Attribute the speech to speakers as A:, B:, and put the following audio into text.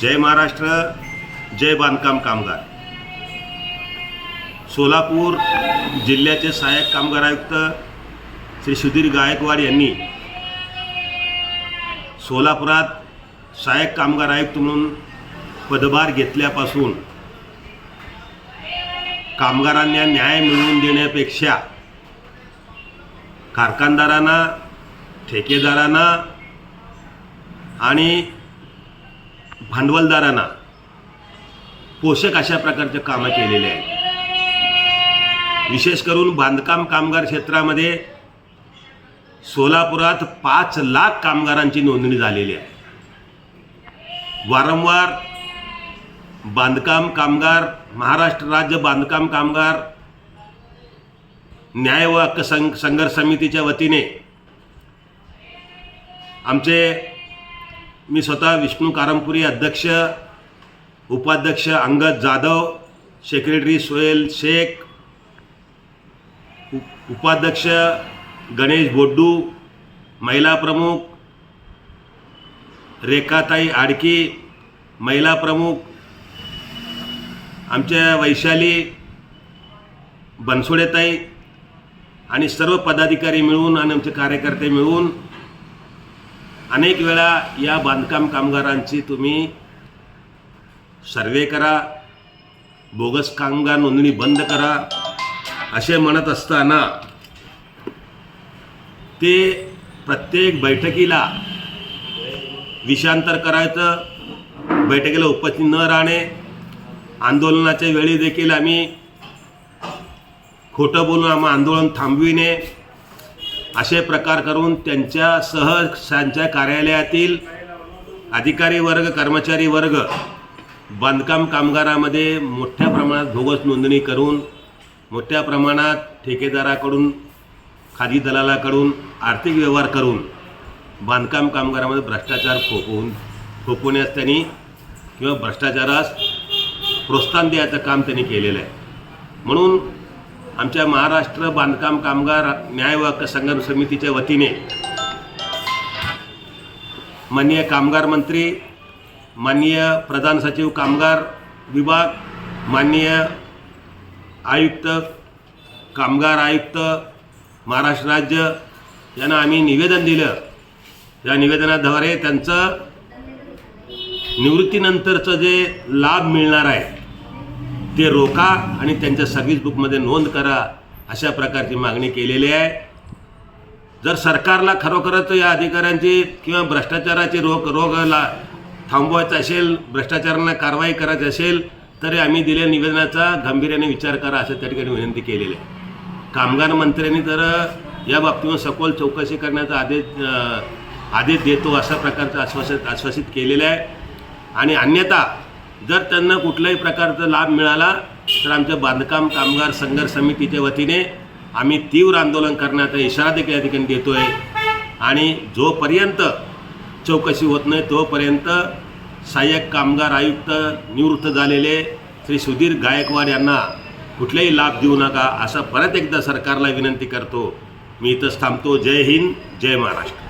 A: जय महाराष्ट्र जय बांधकाम कामगार. सोलापूर जिल्ह्याचे सहाय्यक कामगार आयुक्त श्री सुधीर गायकवाड यांनी सोलापुरात सहाय्यक कामगार आयुक्त म्हणून पदभार घेतल्यापासून कामगारांना न्याय मिळवून देण्यापेक्षा कारखानदारांना ठेकेदारांना आणि भांडवलदारांना पोषक अशा प्रकारचे कामं केलेले आहेत. विशेष करून बांधकाम कामगार क्षेत्रामध्ये सोलापुरात पाच लाख कामगारांची नोंदणी झालेली आहे. वारंवार बांधकाम कामगार महाराष्ट्र राज्य बांधकाम कामगार न्याय व हक्क संघ संघर्ष समितीच्या वतीने आमचे मी स्वतः विष्णू कारंपुरी अध्यक्ष उपाध्यक्ष अंगद जाधव सेक्रेटरी सोहेल शेख उप- उपाध्यक्ष गणेश बोड्डू महिला प्रमुख रेखाताई आडकी महिला प्रमुख आमच्या वैशाली बनसोडेताई आणि सर्व पदाधिकारी मिळून आणि आमचे कार्यकर्ते मिळून अनेक वेळा या बांधकाम कामगारांची तुम्ही सर्वे करा बोगस कामगार नोंदणी बंद करा असे म्हणत असताना ते प्रत्येक बैठकीला विषांतर करायचं बैठकीला उपस्थित न राहणे आंदोलनाच्या वेळी देखील आम्ही खोटं बोलून आम्ही आंदोलन थांबविणे असे प्रकार करून त्यांच्यासह त्यांच्या कार्यालयातील अधिकारी वर्ग कर्मचारी वर्ग बांधकाम कामगारामध्ये मोठ्या प्रमाणात बोगस नोंदणी करून मोठ्या प्रमाणात ठेकेदाराकडून खादी दलालाकडून आर्थिक व्यवहार करून बांधकाम कामगारामध्ये भ्रष्टाचार फोपवून फोपवण्यास त्यांनी किंवा भ्रष्टाचारास प्रोत्साहन द्यायचं काम त्यांनी केलेलं आहे. म्हणून आमच्या महाराष्ट्र बांधकाम कामगार न्याय व संघर्ष समितीच्या वतीने माननीय कामगार मंत्री माननीय प्रधान सचिव कामगार विभाग माननीय आयुक्त कामगार आयुक्त महाराष्ट्र राज्य यांना आम्ही निवेदन दिलं. या निवेदनाद्वारे त्यांचं निवृत्तीनंतरचं जे लाभ मिळणार आहे ते रोका आणि त्यांच्या सर्व्हिस बुकमध्ये नोंद करा अशा प्रकारची मागणी केलेली आहे. जर सरकारला खरोखरच या अधिकाऱ्यांची किंवा भ्रष्टाचाराची रोग रोगला थांबवायचं असेल भ्रष्टाचारांना कारवाई करायची असेल तरी आम्ही दिलेल्या निवेदनाचा गांभीर्याने विचार करा असं त्या ठिकाणी विनंती केलेली आहे. कामगार मंत्र्यांनी तर या बाबतीवर सखोल चौकशी करण्याचा आदेश आदेश देतो अशा प्रकारचं आश्वासित आश्वासित केलेलं आहे. आणि अन्यथा जर त्यांना कुठल्याही प्रकारचा लाभ मिळाला तर आमच्या बांधकाम कामगार संघर्ष समितीच्या वतीने आम्ही तीव्र आंदोलन करण्याचा इशारा देखील या ठिकाणी देतो आहे आणि जोपर्यंत चौकशी होत नाही तोपर्यंत सहाय्यक कामगार आयुक्त निवृत्त झालेले श्री सुधीर गायकवाड यांना कुठलाही लाभ देऊ नका असं परत एकदा सरकारला विनंती करतो. मी इथंच थांबतो. जय हिंद जय महाराष्ट्र.